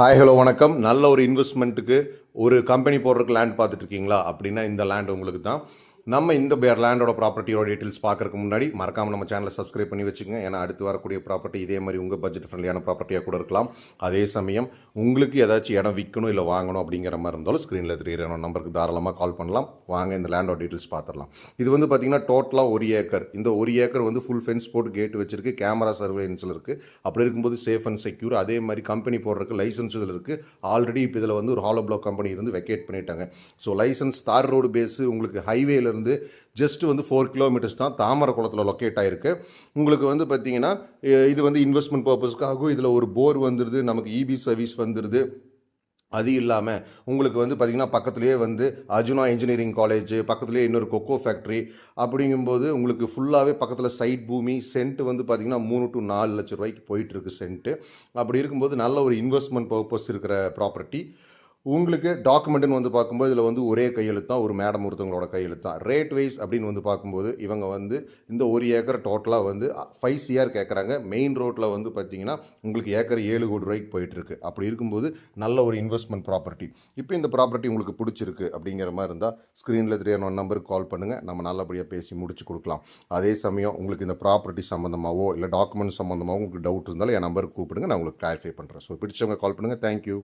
Hi hello வணக்கம். நல்ல ஒரு இன்வெஸ்ட்மெண்ட்டுக்கு ஒரு கம்பெனி போடுறதுக்கு லேண்ட் பார்த்துட்ருக்கீங்களா அப்படின்னா இந்த லேண்ட் உங்களுக்கு தான். நம்ம இந்த லேண்டோட ப்ராப்பர்ட்டியோட டீட்டெயில்ஸ் பார்க்கறதுக்கு முன்னாடி மறக்காம நம்ம சேனலை சப்ஸ்கிரைப் பண்ணி வச்சுக்கோங்க. ஏன்னா அடுத்து வரக்கூடிய ப்ராப்பர்ட்டி இதே மாதிரி உங்கள் பட்ஜெட் ஃப்ரெண்ட்லியான ப்ராப்பர்ட்டியாக கூட இருக்கலாம். அதே சமயம் உங்களுக்கு ஏதாச்சும் இடம் விற்கணும் இல்லை வாங்கணும் அப்படிங்கிற மாதிரி இருந்தாலும் ஸ்க்ரீனில் தெரியுற நம்பருக்கு தாராளமாக கால் பண்ணலாம். வாங்க இந்த லேண்டோட டீட்டெயில்ஸ் பார்த்துடலாம் இது வந்து பார்த்தீங்கன்னா டோட்டலாக ஒரு ஏக்கர். இந்த ஒரு ஏக்கர் வந்து ஃபுல் ஃபென்ஸ் போட்டு கேட் வச்சிருக்கு கேமரா சர்வேலன்ஸில் இருக்குது அப்படி இருக்கும்போது சேஃப் அண்ட் செக்யூர் அதே மாதிரி கம்பெனி போடுறதுக்கு லைசன்ஸ் இதில் இருக்குது ஆல்ரெடி இப்போ இதில் வந்து ஒரு ஹாலோ பிளாக் கம்பெனி இருந்து வெக்கேட் பண்ணிட்டாங்க. So licence tar road base உங்களுக்கு இருந்து ஜஸ்ட் வந்து ஃபோர் கிலோமீட்டர்ஸ் தான் தாமரக்குளத்தில் லொக்கேட் ஆகிருக்கு உங்களுக்கு வந்து பார்த்தீங்கன்னா இது வந்து இன்வெஸ்ட்மெண்ட் பர்பஸ்க்காகவும் இதில் ஒரு போர் வந்துடுது நமக்கு இபி சர்வீஸ் வந்துடுது அது இல்லாமல் உங்களுக்கு வந்து பார்த்திங்கன்னா பக்கத்துலேயே வந்து அர்ஜுனா இன்ஜினியரிங் காலேஜ் பக்கத்துலேயே இன்னொரு கொக்கோ ஃபேக்ட்ரி அப்படிங்கும்போது உங்களுக்கு ஃபுல்லாகவே பக்கத்தில் சைட் பூமி சென்ட் வந்து பார்த்திங்கன்னா மூணு டு நாலு லட்ச ரூபாய்க்கு போயிட்டுருக்கு சென்ட்டு அப்படி இருக்கும்போது நல்ல ஒரு இன்வெஸ்ட்மெண்ட் பர்பஸ் இருக்கிற ப்ராப்பர்ட்டி உங்களுக்கு டாக்குமெண்ட்னு வந்து பார்க்கும்போது இதில் வந்து ஒரே கையெழுத்து தான் ஒரு மேடம் ஒருத்தவங்களோட கையெழுத்து. தான் ரேட் வைஸ் அப்படின்னு வந்து பார்க்கும்போது இவங்க வந்து இந்த ஒரு ஏக்கர் டோட்டலாக வந்து ஃபைவ் சிஆர் கேட்குறாங்க மெயின் ரோட்டில் வந்து பார்த்தீங்கன்னா உங்களுக்கு ஏக்கர் ஏழு கோடி ரூபாய்க்கு போயிட்டுருக்கு. அப்படி இருக்கும்போது நல்ல ஒரு இன்வெஸ்ட்மெண்ட் ப்ராப்பர்ட்டி இப்போ இந்த ப்ராப்பர்ட்டி உங்களுக்கு பிடிச்சிருக்கு அப்படிங்கிற மாதிரி இருந்தால் ஸ்க்ரீனில் தெரியாத நம்பருக்கு கால் பண்ணுங்கள் நம்ம நல்லபடியாக பேசி முடிச்சு கொடுக்கலாம். அதே சமயம் உங்களுக்கு இந்த ப்ராப்பர்ட்டி சம்மந்தமாகவோ இல்லை டாக்குமெண்ட் சம்மந்தமாகவோ உங்களுக்கு டவுட் இருந்தாலும் என் நம்பருக்கு கூப்பிடுங்க. நான் உங்களுக்கு கிளாரிஃபை பண்ணுறேன் ஸோ பிடிச்சவங்க கால் பண்ணுங்கள் தேங்க்யூ